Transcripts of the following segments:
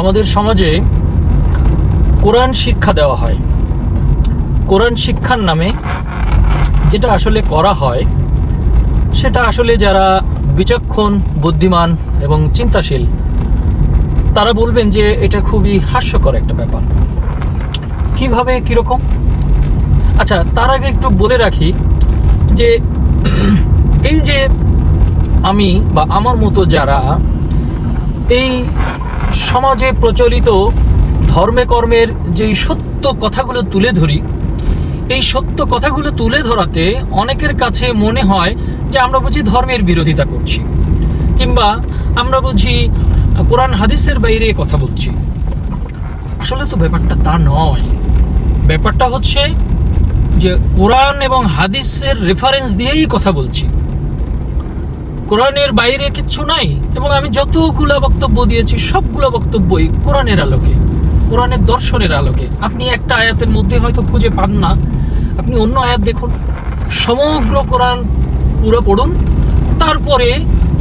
আমাদের সমাজে কোরআন শিক্ষা দেওয়া হয়। কোরআন শিক্ষার নামে যেটা আসলে করা হয়, সেটা আসলে যারা বিচক্ষণ, বুদ্ধিমান এবং চিন্তাশীল, তারা বলবেন যে এটা খুবই হাস্যকর একটা ব্যাপার। কীভাবে, কীরকম? আচ্ছা তার আগে একটু বলে রাখি যে এই যে আমি বা আমার মতো যারা এই সমাজে প্রচলিত ধর্মে কর্মের যেই সত্য কথাগুলো তুলে ধরি, এই সত্য কথাগুলো তুলে ধরাতে অনেকের কাছে মনে হয় যে আমরা বুঝি ধর্মের বিরোধিতা করছি, কিংবা আমরা বুঝি কোরআন হাদিসের বাইরে কথা বলছি। আসলে তো ব্যাপারটা তা নয়। ব্যাপারটা হচ্ছে যে কোরআন এবং হাদিসের রেফারেন্স দিয়েই কথা বলছি। কোরআনের বাইরে কিচ্ছু নাই এবং আমি যতগুলো বক্তব্য দিয়েছি, সবগুলো বক্তব্যই কোরআনের আলোকে, কোরআনের দর্শনের আলোকে। আপনি একটা আয়াতের মধ্যে হয়তো খুঁজে পান না। আপনি অন্য আয়াত দেখুন। সমগ্র কোরআন পুরো পড়ুন, তারপরে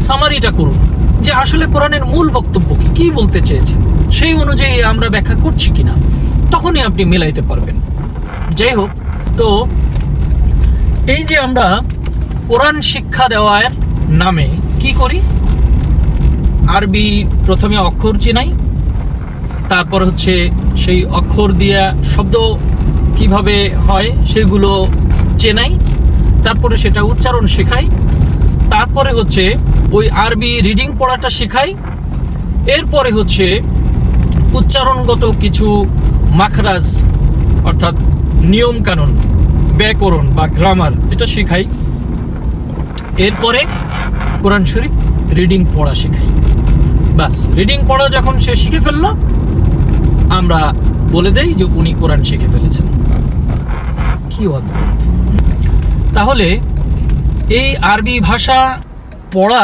সামারিটা করুন যে আসলে কোরআনের মূল বক্তব্য কি কি বলতে চেয়েছে সেই অনুযায়ী আমরা ব্যাখ্যা করছি কিনা, তখনই আপনি মেলাইতে পারবেন। যাই হোক, তো এই যে আমরা কোরআন শিক্ষা দেওয়ার নামে। কি করি? আরবি প্রথমে অক্ষর চেনাই, তারপর হচ্ছে সেই অক্ষর দিয়া শব্দ কীভাবে হয় সেগুলো চেনাই, তারপরে সেটা উচ্চারণ শেখাই, তারপরে হচ্ছে ওই আরবি রিডিং পড়াটা শেখাই, এরপরে হচ্ছে উচ্চারণগত কিছু মাখরাজ, অর্থাৎ নিয়মকানুন, ব্যাকরণ বা গ্রামার এটা শেখাই। এরপরে কোরআন শরীফ রিডিং পড়া শেখাই। বাস রিডিং পড়া যখন সে শিখে ফেলল, আমরা বলে দেই যে উনি কোরআন শিখে ফেলেছেন। কি অদ্ভুত। তাহলে এই আরবি ভাষা পড়া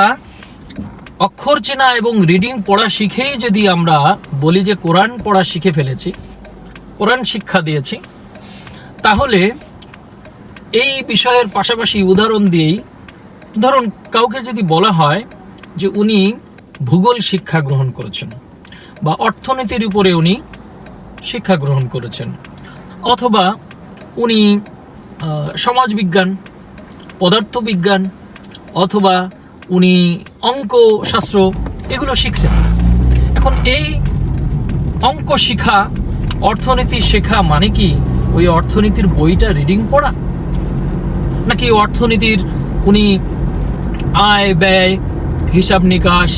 অক্ষর চেনা এবং রিডিং পড়া শিখেই যদি আমরা বলি যে কোরআন পড়া শিখে ফেলেছি, কোরআন শিক্ষা দিয়েছি, তাহলে এই বিষয়ের পাশাপাশি উদাহরণ দিয়েই ধরুন, কাউকে যদি বলা হয় যে উনি ভূগোল শিক্ষা গ্রহণ করেছেন বা অর্থনীতির উপরে উনি শিক্ষা গ্রহণ করেছেন, অথবা উনি সমাজবিজ্ঞান, পদার্থবিজ্ঞান, অথবা উনি অঙ্ক শাস্ত্র এগুলো শিখছেন। এখন এই অঙ্ক শিখা, অর্থনীতি শেখা মানে কি? ওই অর্থনীতির বইটা রিডিং পড়া? নাকি অর্থনীতির উনি আয়, ব্যয়, হিসাব নিকাশ,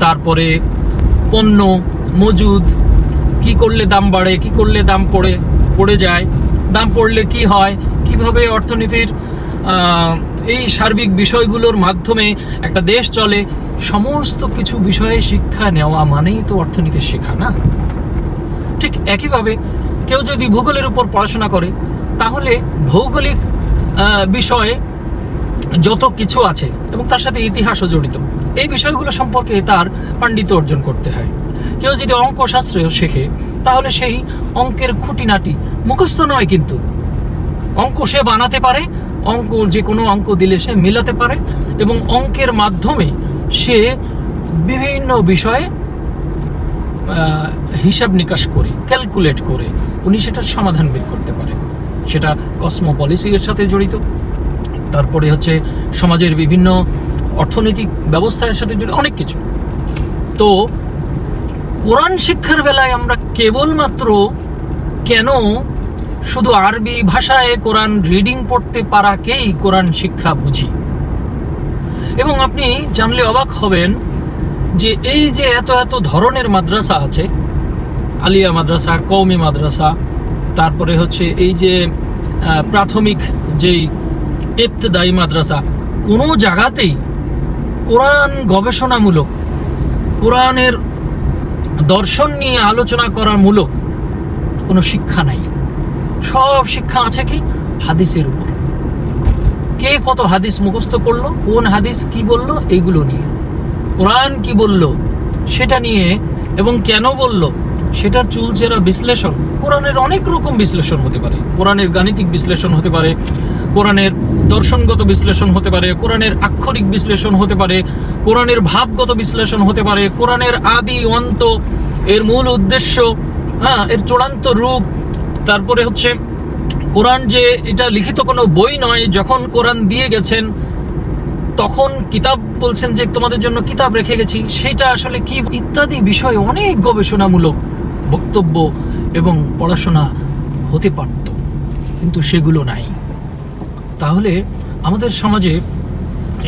তারপরে পণ্য, মজুদ, কি করলে দাম বাড়ে, কি করলে দাম পড়ে পড়ে যায়, দাম পড়লে কি হয়, কীভাবে অর্থনীতির এই সার্বিক বিষয়গুলোর মাধ্যমে একটা দেশ চলে, সমস্ত কিছু বিষয়ে শিক্ষা নেওয়া মানেই তো অর্থনীতি শেখা, না? ঠিক একইভাবে কেউ যদি ভূগোলের উপর পড়াশোনা করে, তাহলে ভৌগোলিক বিষয়ে যত কিছু আছে এবং তার সাথে ইতিহাসও জড়িত। এই বিষয়গুলো সম্পর্কে তার পাণ্ডিত্য অর্জন করতে হয়। কেউ যদি অঙ্ক শাস্ত্র শেখে, তাহলে সেই অঙ্কের খুঁটিনাটি মুখস্থ নয় কিন্তু। অঙ্ক সে বানাতে পারে, অঙ্ক যে কোনো অঙ্ক দিলে সে মিলাতে পারে এবং অঙ্কের মাধ্যমে সে বিভিন্ন বিষয়ে হিসাব নিকাশ করে, ক্যালকুলেট করে, উনি সেটার সমাধান বের করতে পারে সেটা কসমোপলিসির সাথে জড়িত। তারপরে হচ্ছে সমাজের বিভিন্ন অর্থনৈতিক ব্যবস্থার সাথে জড়িত অনেক কিছু। তো কোরআন শিক্ষার বেলায় আমরা কেবলমাত্র কেন শুধু আরবি ভাষায় কোরআন রিডিং পড়তে পারাকেই কোরআন শিক্ষা বুঝি? এবং আপনি জানলে অবাক হবেন যে এই যে এত এত ধরনের মাদ্রাসা আছে, আলিয়া মাদ্রাসা কৌমি মাদ্রাসা, তারপরে হচ্ছে এই যে প্রাথমিক যেই ইবতদায়ী মাদ্রাসা। কোনো জায়গাতেই কোরআন গবেষণামূলক, কোরআনের দর্শন নিয়ে আলোচনা করার মূলক কোনো শিক্ষা নাই। সব শিক্ষা আছে কি? হাদিসের উপর। কে কত হাদিস মুখস্থ করল, কোন হাদিস কি বলল, এইগুলো নিয়ে। কোরআন কি বলল, সেটা নিয়ে এবং কেন বলল, সেটার চুলচেরা বিশ্লেষণ। কোরআনের অনেক রকম বিশ্লেষণ হতে পারে। কোরআনের গাণিতিক বিশ্লেষণ হতে পারে। কোরআনের দর্শনগত বিশ্লেষণ হতে পারে, কোরআনের আক্ষরিক বিশ্লেষণ হতে পারে, কোরআনের ভাবগত বিশ্লেষণ হতে পারে, কোরআনের আদি অন্ত এর মূল উদ্দেশ্য হ্যাঁ এর চূড়ান্ত রূপ। তারপরে হচ্ছে, কোরআন যে এটা লিখিত কোনো বই নয়, যখন কোরআন দিয়ে গেছেন, তখন কিতাব বলছেন যে তোমাদের জন্য কিতাব রেখে গেছি, সেটা আসলে কি ইত্যাদি বিষয়ে অনেক গবেষণামূলক বক্তব্য এবং পড়াশোনা হতে পারত। কিন্তু সেগুলো নাই। তাহলে আমাদের সমাজে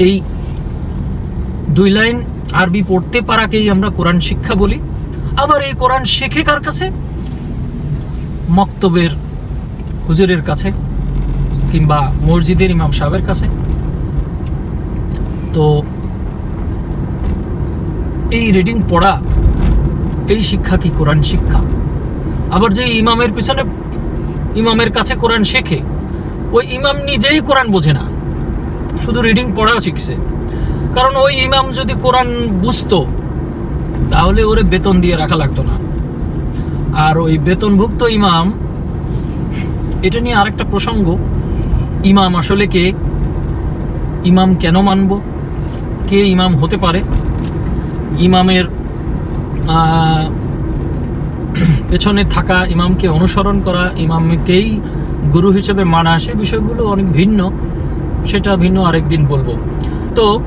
এই দুই লাইন আরবি পড়তে পারাকেই আমরা কোরআন শিক্ষা বলি। আবার এই কোরআন শেখে কার কাছে? মক্তবের হুজুরের কাছে কিংবা মসজিদের ইমাম সাহেবের কাছে। তো এই রিডিং পড়া, এই শিক্ষা কি কোরআন শিক্ষা? আবার যে ইমামের পিছনে, ইমামের কাছে কোরআন শেখে ওই ইমাম নিজেই কোরআন বোঝে না। শুধু রিডিং পড়াও শিখছে। কারণ ওই ইমাম যদি কোরআন বুঝতো, তাহলে ওরে বেতন দিয়ে রাখা লাগতো না। আর ওই বেতনভুক্ত ইমাম, এটা নিয়ে আরেকটা প্রসঙ্গ। ইমাম আসলে কে? ইমাম কেন মানব? কে ইমাম হতে পারে? ইমামের পেছনে থাকা ইমামকে অনুসরণ করা ইমামকেই গুরু হিসেবে মানা সে বিষয়গুলো অনেক ভিন্ন, সেটা ভিন্ন আরেকদিন বলব। তো,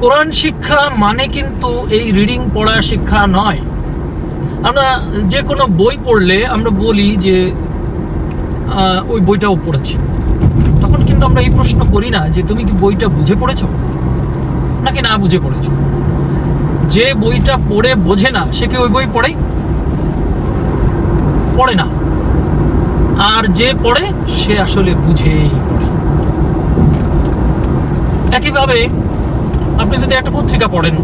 কোরআন শিক্ষা মানে কিন্তু এই রিডিং পড়া শিক্ষা নয়। আমরা যে কোনো বই পড়লে আমরা বলি যে ওই বইটাও পড়েছি। তখন কিন্তু আমরা এই প্রশ্ন করি না যে, তুমি কি বইটা বুঝে পড়েছো? নাকি না বুঝে পড়েছো? যে বইটা পড়ে বোঝে না, সে কি ওই বই পড়ে? পড়ে না। আর যে পড়ে, সে আসলে বুঝেই। একইভাবে, আপনি যদি একটা পত্রিকা পড়েন,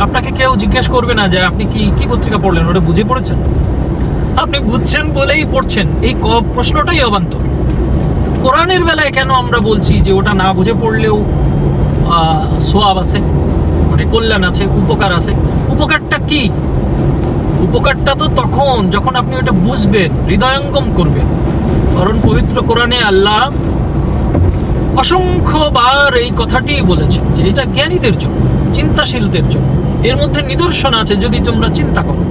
আপনাকে কেউ জিজ্ঞেস করবে না যে আপনি কি কি পত্রিকা পড়লেন, ওটা বুঝে পড়েছেন? আপনি বুঝছেন বলেই পড়ছেন। এই ক- প্রশ্নটাই অবান্তর। কোরআনের বেলায় কেন আমরা বলছি যে ওটা না বুঝে পড়লেও সোয়াব আছে? মানে কল্যাণ আছে, উপকার আছে? উপকারটা কি? উপকারটা তো তখন যখন আপনি ওটা বুঝবেন, হৃদয়ঙ্গম করবেন। কারণ পবিত্র কোরআনে আল্লাহ অসংখ্যবার এই কথাটি বলেছেন যে এটা জ্ঞানীদের জন্য, চিন্তাশীলদের জন্য। এর মধ্যে নিদর্শন আছে যদি তোমরা চিন্তা করো।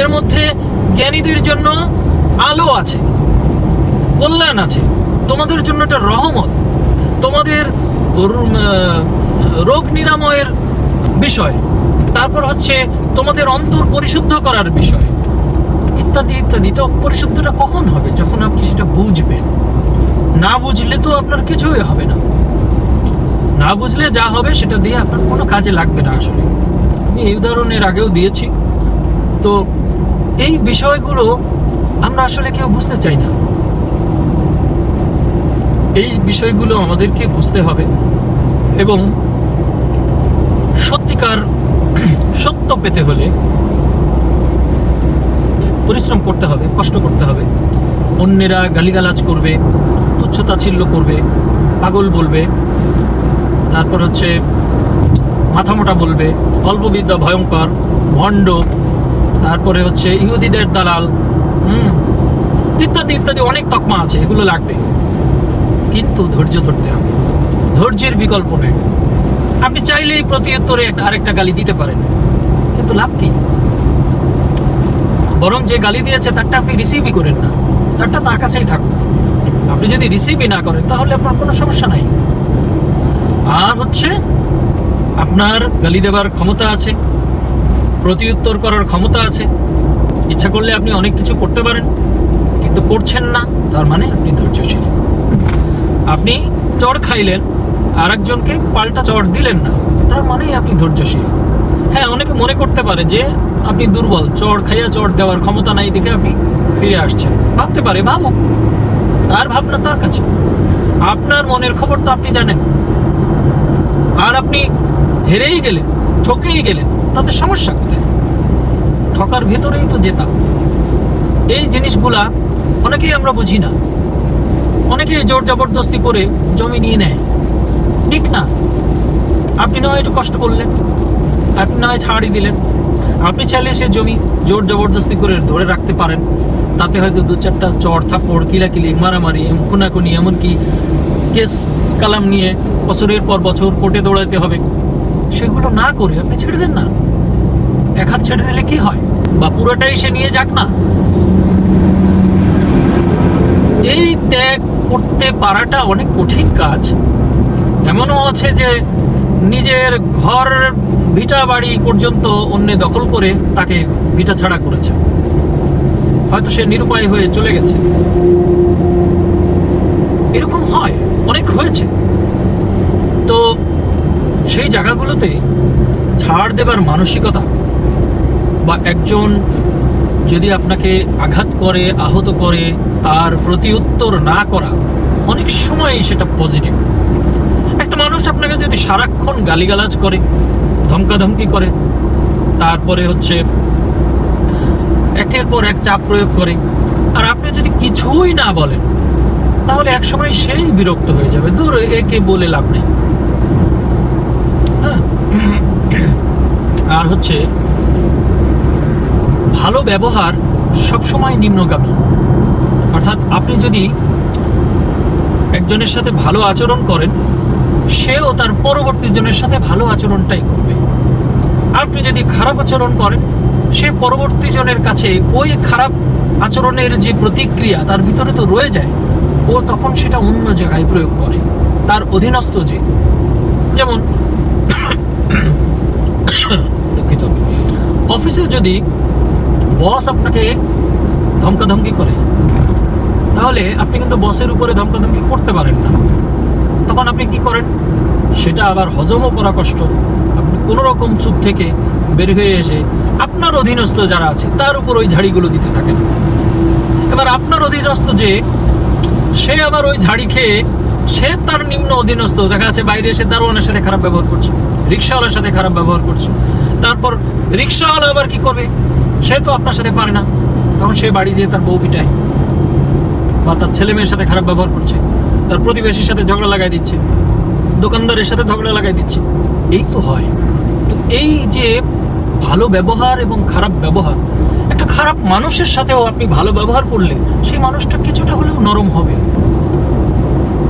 এর মধ্যে জ্ঞানীদের জন্য আলো আছে, কল্যাণ আছে, তোমাদের জন্য একটা রহমত। তোমাদের রোগ নিরাময়ের বিষয়। তারপর হচ্ছে তোমাদের অন্তর পরিশুদ্ধ করার বিষয়। ইত্যাদি ইত্যাদি। তো পরিশুদ্ধটা কখন হবে? যখন আপনি সেটা বুঝবেন। না বুঝলে তো আপনার কিছুই হবে না। না বুঝলে যা হবে সেটা দিয়ে আপনার কোনো কাজে লাগবে না আসলে। আমি এই উদাহরণের আগেও দিয়েছি। তো এই বিষয়গুলো আমরা আসলে কেউ বুঝতে চাই না। এই বিষয়গুলো আমাদেরকে বুঝতে হবে এবং সত্যিকার সত্য পেতে হলে পরিশ্রম করতে হবে, কষ্ট করতে হবে। অন্যেরা গালিগালাজ করবে, তুচ্ছতাচ্ছিল্য করবে, পাগল বলবে, তারপর হচ্ছে মাথামোটা বলবে, অল্পবিদ্যা ভয়ঙ্কর, ভণ্ড, তারপরে হচ্ছে ইহুদিদের দালাল, হুম, ইত্যাদি ইত্যাদি অনেক তকমা আছে, এগুলো লাগবে। কিন্তু ধৈর্য ধরতে হবে। ধৈর্যের বিকল্প নেই। আপনি চাইলেই প্রতি উত্তরে আরেকটা গালি দিতে পারেন। কিন্তু লাভ কি? বরং যে গালি দিয়েছে, তারটা আপনি রিসিভই করেন না। তারটা তার কাছেই থাকুক। আপনি যদি রিসিভই না করেন, তাহলে আপনার কোনো সমস্যা নাই। আর হচ্ছে, আপনার গালি দেবার ক্ষমতা আছে প্রতি উত্তর করার ক্ষমতা আছে। ইচ্ছা করলে আপনি অনেক কিছু করতে পারেন, কিন্তু করছেন না, তার মানে আপনি ধৈর্যশীল। আপনি চড় খাইলেন আর একজনকে পাল্টা চড় দিলেন না, তার মানেই আপনি ধৈর্যশীল। হ্যাঁ অনেকে মনে করতে পারে যে আপনি দুর্বল চড় খাইয়া চড় দেওয়ার ক্ষমতা নাই দেখে আপনি ফিরে আসছেন। ভাবতে পারে, ভাবুক। তার ভাবনা তার কাছে। আপনার মনের খবর তো আপনি জানেন। আর আপনি হেরেই গেলেন, ঠকেই গেলেন, তাতে সমস্যা কোথায়? ঠকার ভেতরেই তো জেতা। এই জিনিসগুলা অনেকেই আমরা বুঝি না। অনেকেই জোর জবরদস্তি করে জমি নিয়ে নেয়। ঠিক না? আপনি না হয় একটু কষ্ট করলেন? আপনি না হয় ছাড়ি দিলেন। আপনি চাইলে সে জমি জোর জবরদস্তি করে ধরে রাখতে পারেন। তাতে হয়তো দু চারটা চর থাপড় কিলাকিলি, মারামারি, খুনাখুনি, এমনকি কেস, কালাম নিয়ে বছরের পর বছর কোর্টে দৌড়াতে হবে। সেগুলো না করে আপনি ছেড়ে দেন না। এক হাত ছেড়ে দিলে কি হয়? বা পুরোটাই সে নিয়ে যাক না? এই ত্যাগ করতে পারাটা অনেক কঠিন কাজ। এমনও আছে যে নিজের ঘর ভিটা বাড়ি পর্যন্ত অন্য দখল করে তাকে ভিটা ছাড়া করেছে। হয়তো সে নিরুপায় হয়ে চলে গেছে। এরকম হয়, অনেক হয়েছে। তো সেই জায়গাগুলোতে ছাড় দেবার মানসিকতা বা একজন যদি আপনাকে আঘাত করে, আহত করে, তার প্রতি উত্তর না করা, অনেক সময়ই সেটা পজিটিভ মানুষ আপনাকে যদি সারাক্ষণ গালিগালাজ করে, ধমকাধমকি করে, তারপরে হচ্ছে একের পর এক চাপ প্রয়োগ করে, আর আপনি যদি কিছুই না বলেন, তাহলে একসময় সেই বিরক্ত হয়ে যাবে। দূর, একে বলে লাভ নেই। হ্যাঁ? আর হচ্ছে, ভালো ব্যবহার সবসময় নিম্নগামী। অর্থাৎ আপনি যদি একজনের সাথে ভালো আচরণ করেন সেও তার পরবর্তী জনের সাথে ভালো আচরণটাই করবে। আর আপনি যদি খারাপ আচরণ করেন সে পরবর্তী জনের কাছে ওই খারাপ আচরণের যে প্রতিক্রিয়া তার ভিতরে তো রয়ে যায়, ও তখন সেটা অন্য জায়গায় প্রয়োগ করে। তার অধীনস্থ যে, যেমন দুঃখিত। অফিসে যদি বস আপনাকে ধমকাধমকি করে, তাহলে আপনি কিন্তু বসের উপরে ধমকাধমকি করতে পারেন না। আপনি কি করেন, সেটা আবার হজমও করা কষ্ট। আপনি কোনো রকম চুপ থেকে বের হয়ে এসে আপনার অধীনস্থ যারা আছে, তার উপর ওই ঝাড়িগুলো দিতে থাকেন। এবার আপনার অধীনস্থ যে, সে আবার ওই ঝাড়ি খেয়ে, সে তার নিম্ন অধীনস্থ, দেখা যাচ্ছে বাইরে এসে দারোয়ানের সাথে খারাপ ব্যবহার করছে, রিক্সাওয়ালার সাথে খারাপ ব্যবহার করছে। তারপর রিক্সাওয়ালা আবার কি করবে? সে তো আপনার সাথে পারে না, কারণ সে বাড়ি যেয়ে তার বউ পিটায়, বা তার ছেলে মেয়ের সাথে খারাপ ব্যবহার করছে। তার প্রতিবেশীর সাথে ঝগড়া লাগাই দিচ্ছে, দোকানদারের সাথে ঝগড়া লাগাই দিচ্ছে। এই তো হয়। তো এই যে ভালো ব্যবহার এবং খারাপ ব্যবহার, একটা খারাপ মানুষের সাথেও আপনি ভালো ব্যবহার করলে সেই মানুষটা কিছুটা হলেও নরম হবে।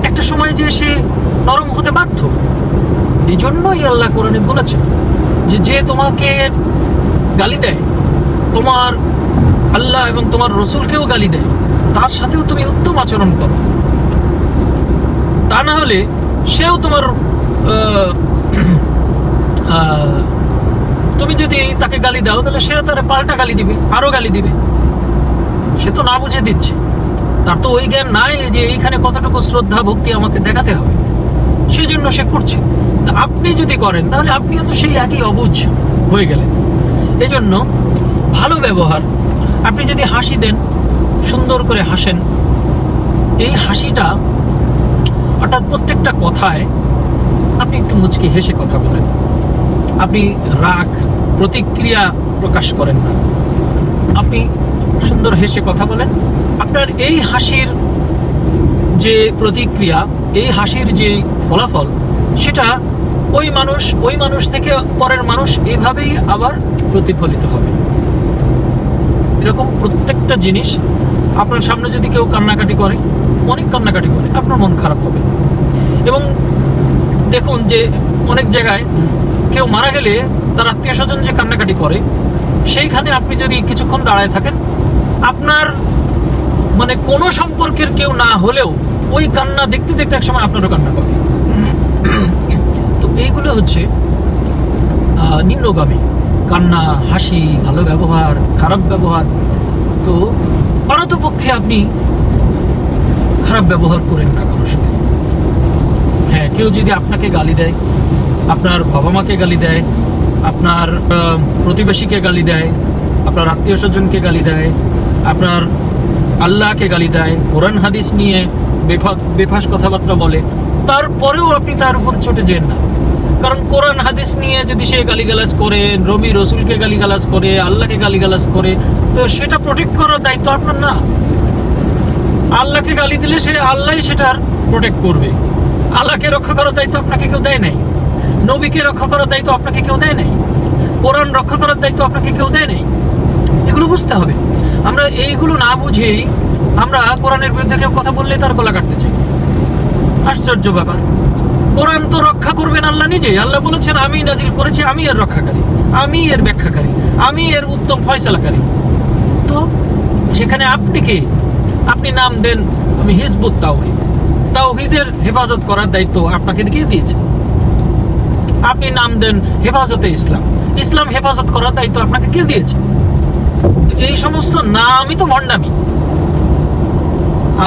একটা সময় যে সে নরম হতে বাধ্য। এই জন্যই আল্লাহ কোরআনে বলেছেন যে যে তোমাকে গালি দেয়, তোমার আল্লাহ এবং তোমার রসুলকেও গালি দেয়, তার সাথেও তুমি উত্তম আচরণ করো। তা না হলে সেও তোমার তুমি যদি তাকে গালি দাও, তাহলে সেও তার পাল্টা গালি দিবে, আরও গালি দিবে। সে তো না বুঝে দিচ্ছে। তার তো ওই জ্ঞান নাই যে এইখানে কতটুকু শ্রদ্ধা, ভক্তি আমাকে দেখাতে হবে। সেই জন্য সে করছে। তা আপনি যদি করেন, তাহলে আপনিও তো সেই একই অবুঝ হয়ে গেলেন। এই জন্য ভালো ব্যবহার। আপনি যদি হাসি দেন, সুন্দর করে হাসেন, এই হাসিটা অর্থাৎ প্রত্যেকটা কথায় আপনি একটু মুচকি হেসে কথা বলেন। আপনি রাগ, প্রতিক্রিয়া প্রকাশ করেন না। আপনি সুন্দর হেসে কথা বলেন। আপনার এই হাসির যে প্রতিক্রিয়া, এই হাসির যে ফলাফল, সেটা ওই মানুষ ওই মানুষ থেকে পরের মানুষ এভাবেই আবার প্রতিফলিত হবে। এরকম প্রত্যেকটা জিনিস আপনার সামনে যদি কেউ কান্নাকাটি করে অনেক কান্নাকাটি করে, আপনার মন খারাপ হবে। এবং দেখুন যে অনেক জায়গায় কেউ মারা গেলে তার আত্মীয় স্বজন যে কান্নাকাটি করে, সেইখানে আপনি যদি কিছুক্ষণ দাঁড়ায় থাকেন, আপনার মানে কোনো সম্পর্কের কেউ না হলেও ওই কান্না দেখতে দেখতে একসময় আপনারও কান্না করে তো এইগুলো হচ্ছে নিম্নগামী। কান্না, হাসি, ভালো ব্যবহার, খারাপ ব্যবহার। তো পারতপক্ষে আপনি খারাপ ব্যবহার করেন না কারোর সাথে হ্যাঁ কেউ যদি আপনাকে গালি দেয়, আপনার বাবা মাকে গালি দেয়, আপনার প্রতিবেশীকে গালি দেয়, আপনার আত্মীয় স্বজনকে গালি দেয়, আপনার আল্লাহকে গালি দেয়, কোরআন, হাদিস নিয়ে বেফা- বেফাস কথাবার্তা বলে, তারপরেও আপনি তার উপর ছুটে যেন না। কারণ কোরআন, হাদিস নিয়ে যদি সে গালিগালাজ করে রবি রসুলকে গালিগালাজ করে, আল্লাহকে গালিগালাজ করে, তো সেটা প্রোটেক্ট করার দায়িত্ব আপনার না। আল্লাহকে গালি দিলে সে আল্লাহই সেটার প্রোটেক্ট করবে। আল্লাহকে রক্ষা করার দায়িত্ব আপনাকে কেউ দেয় নাই। নবীকে রক্ষা করার দায়িত্ব আপনাকে কেউ দেয় নাই। কোরআন রক্ষা করার দায়িত্ব আপনাকে কেউ দেয় নাই। এগুলো বুঝতে হবে। আমরা এইগুলো না বুঝেই আমরা কোরআনের বিরুদ্ধে কেউ কথা বললে তার গলা কাটতে চাই। আশ্চর্য ব্যাপার। কোরআন তো রক্ষা করবেন আল্লাহ নিজে আল্লাহ বলেছেন, আমি নাজিল করেছি, আমি এর রক্ষাকারী। আমি এর ব্যাখ্যাকারী। আমি এর উত্তম ফয়সালাকারী। তো সেখানে আপনি কে? আপনি নাম দেন, আমি হিজবুত তাওহিদ। তাওহিদের হেফাজত করার দায়িত্ব আপনাকে কে দিয়েছে? আপনি নাম দেন হেফাজতে ইসলাম। ইসলাম হেফাজত করার দায়িত্ব আপনাকে কে দিয়েছে? এই সমস্ত নামই তো ভণ্ডামি।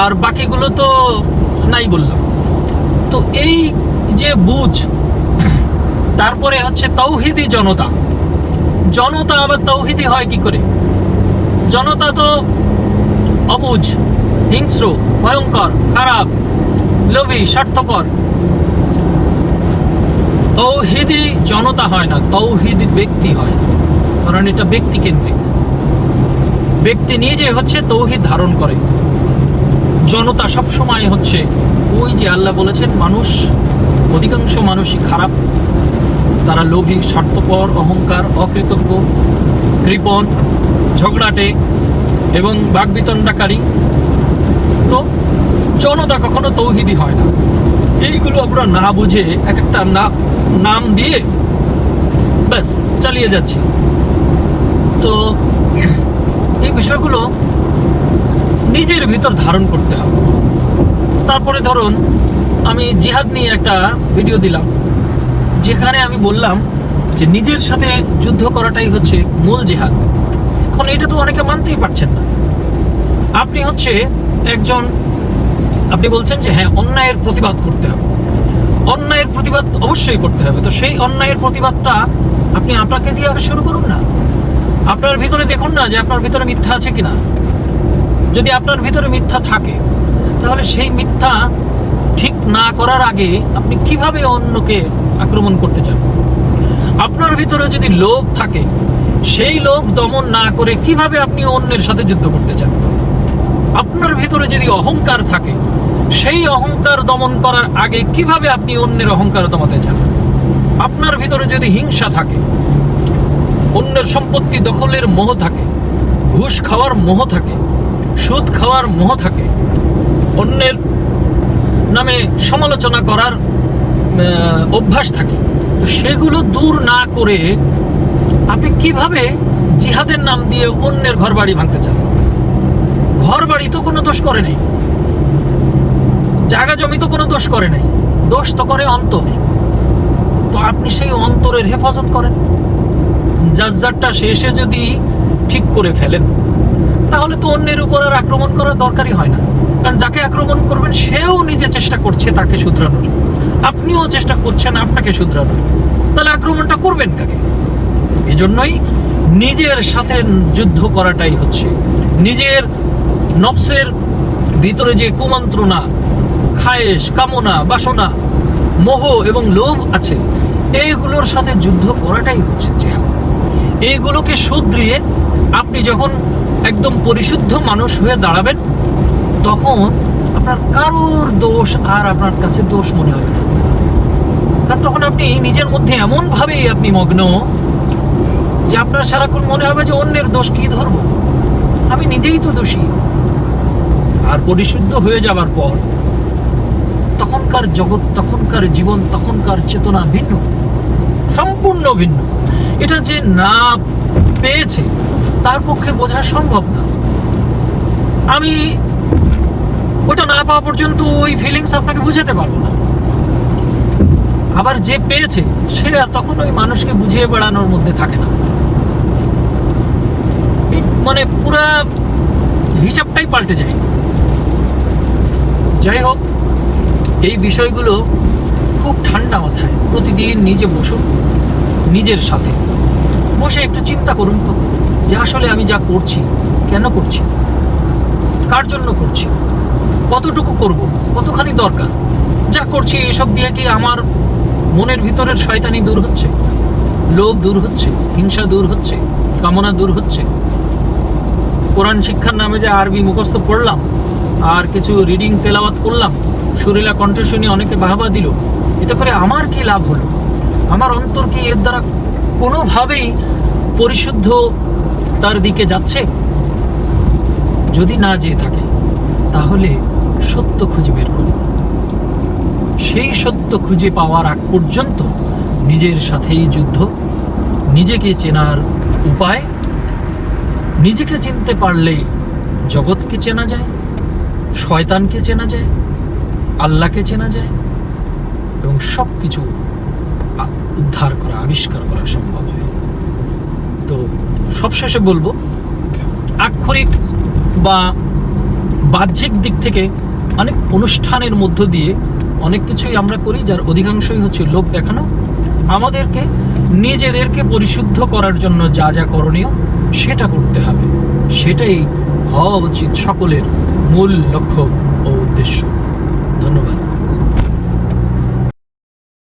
আর বাকিগুলো তো নাই বললাম। তো এই যে বুঝ, তারপরে হচ্ছে তৌহিদি জনতা। জনতা আবার তৌহিদি হয় কি করে? জনতা তো অবুঝ। হিংস্র, ভয়ঙ্কর, খারাপ, লোভী, স্বার্থপর। তৌহিদি জনতা হয় না, তৌহিদি ব্যক্তি হয়। কারণ এটা ব্যক্তি কেন্দ্রিক। ব্যক্তি নিজে হচ্ছে তৌহিদ ধারণ করে। জনতা সব সময় হচ্ছে ওই যে আল্লাহ বলেছেন, মানুষ, অধিকাংশ মানুষই খারাপ। তারা লোভী, স্বার্থপর, অহংকার, অকৃতজ্ঞ, কৃপণ, ঝগড়াটে এবং বাগবিতণ্ডাকারী তো জনতা কখনো তৌহিদি হয় না। এইগুলো আমরা না বুঝে এক একটা নাম দিয়ে ব্যাস চালিয়ে যাচ্ছি। তো এই বিষয়গুলো নিজের ভিতর ধারণ করতে হবে। তারপরে ধরুন, আমি জিহাদ নিয়ে একটা ভিডিও দিলাম, যেখানে আমি বললাম যে নিজের সাথে যুদ্ধ করাটাই হচ্ছে মূল জিহাদ। এখন এটা তো অনেকে মানতেই পারছেন না। আপনি হচ্ছে একজন, আপনি বলছেন যে হ্যাঁ অন্যায়ের প্রতিবাদ করতে হবে। অন্যায়ের প্রতিবাদ অবশ্যই করতে হবে। তো সেই অন্যায়ের প্রতিবাদটা আপনি আপনাকে দিয়ে আগে শুরু করুন না। আপনার ভিতরে দেখুন না যে আপনার ভিতরে মিথ্যা আছে কিনা। যদি আপনার ভিতরে মিথ্যা থাকে, তাহলে সেই মিথ্যা ঠিক না করার আগে আপনি কীভাবে অন্যকে আক্রমণ করতে চান? আপনার ভিতরে যদি লোভ থাকে, সেই লোভ দমন না করে কীভাবে আপনি অন্যের সাথে যুদ্ধ করতে চান? আপনার ভিতরে যদি অহংকার থাকে, সেই অহংকার দমন করার আগে কীভাবে আপনি অন্যের অহংকার দমাতে চান? আপনার ভিতরে যদি হিংসা থাকে, অন্যের সম্পত্তি দখলের মোহ থাকে, ঘুষ খাওয়ার মোহ থাকে, সুদ খাওয়ার মোহ থাকে, অন্যের নামে সমালোচনা করার অভ্যাস থাকে, তো সেগুলো দূর না করে আপনি কীভাবে জিহাদের নাম দিয়ে অন্যের ঘর বাড়ি ভাঙতে চান? ঘর বাড়ি তো কোনো দোষ করে নাই। জায়গা জমি তো কোনো দোষ করে নাই। দোষ তো করে অন্তর। তো আপনি সেই অন্তরের হেফাজত করেন। জাজ্জারটা শেষে যদি ঠিক করে ফেলেন, তাহলে তো অন্যের উপর আর আক্রমণ করার দরকারই হয় না। কারণ যাকে আক্রমণ করবেন, সেও নিজে চেষ্টা করছে তাকে শুধরানোর। আপনিও চেষ্টা করছেন আপনাকে শুধরানোর। তাহলে আক্রমণটা করবেন কাকে? এই জন্যই নিজের সাথে যুদ্ধ করাটাই হচ্ছে। নিজের নফসের ভিতরে যে কুমন্ত্রণা, খায়েশ, কামনা, বাসনা, মোহ এবং লোভ আছে, এইগুলোর সাথে যুদ্ধ করাটাই হচ্ছে জেহাদ এইগুলোকে শুধরিয়ে আপনি যখন একদম পরিশুদ্ধ মানুষ হয়ে দাঁড়াবেন, তখন আপনার কারোর দোষ আর আপনার কাছে দোষ মনে হবে না। কারণ তখন আপনি নিজের মধ্যে এমনভাবে আপনি মগ্ন যে আপনার সারাক্ষণ মনে হবে যে অন্যের দোষ কি ধরবো? আমি নিজেই তো দোষী। আর পরিশুদ্ধ হয়ে যাবার পর, তখনকার জগৎ, তখনকার জীবন, তখনকার চেতনা ভিন্ন, সম্পূর্ণ ভিন্ন। এটা যে না পেয়েছে, তার পক্ষে বোঝা সম্ভব না। আমি ওটা না পাওয়া পর্যন্ত ওই ফিলিংস আপনাকে বুঝাতে পারব না। আবার যে পেয়েছে, সে আর তখন ওই মানুষকে বুঝিয়ে বেড়ানোর মধ্যে থাকে না। মানে পুরা হিসাবটাই পাল্টে যায়। যাই হোক এই বিষয়গুলো খুব ঠান্ডা মাথায়। প্রতিদিন নিজে বসুন, নিজের সাথে। বসে একটু চিন্তা করুন তো, যে আসলে আমি যা করছি, কেন করছি? কার জন্য করছি? কতটুকু করব? কতখানি দরকার? যা করছি, এসব দিয়ে কি আমার মনের ভিতরের শয়তানি দূর হচ্ছে? লোভ দূর হচ্ছে? হিংসা দূর হচ্ছে? কামনা দূর হচ্ছে? কোরআন শিক্ষার নামে যে আরবি মুখস্থ পড়লাম আর কিছু রিডিং তেলাওয়াত করলাম। সুরেলা কণ্ঠ শুনে অনেকে বাহবা দিল, এতে করে আমার কি লাভ হলো? আমার অন্তর কি এর দ্বারা কোনোভাবেই পরিশুদ্ধ তার দিকে যাচ্ছে? যদি না যেয়ে থাকে, তাহলে সত্য খুঁজে বের করুন। সেই সত্য খুঁজে পাওয়ার আগ পর্যন্ত নিজের সাথেই যুদ্ধ, নিজেকে চেনার উপায়, নিজেকে চিনতে পারলে জগৎকে চেনা যায়। শয়তানকে চেনা যায়, আল্লাহকে চেনা যায় এবং সব কিছু উদ্ধার করা, আবিষ্কার করা সম্ভব হয়। তো সবশেষে বলব, আক্ষরিক বা বাহ্যিক দিক থেকে অনেক অনুষ্ঠানের মধ্য দিয়ে অনেক কিছুই আমরা করি, যার অধিকাংশই হচ্ছে লোক দেখানো। আমাদেরকে, নিজেদেরকে পরিশুদ্ধ করার জন্য যা যা করণীয়, সেটা করতে হবে। সেটাই হওয়া উচিত সকলের মূল লক্ষ্য ও উদ্দেশ্য। ধন্যবাদ।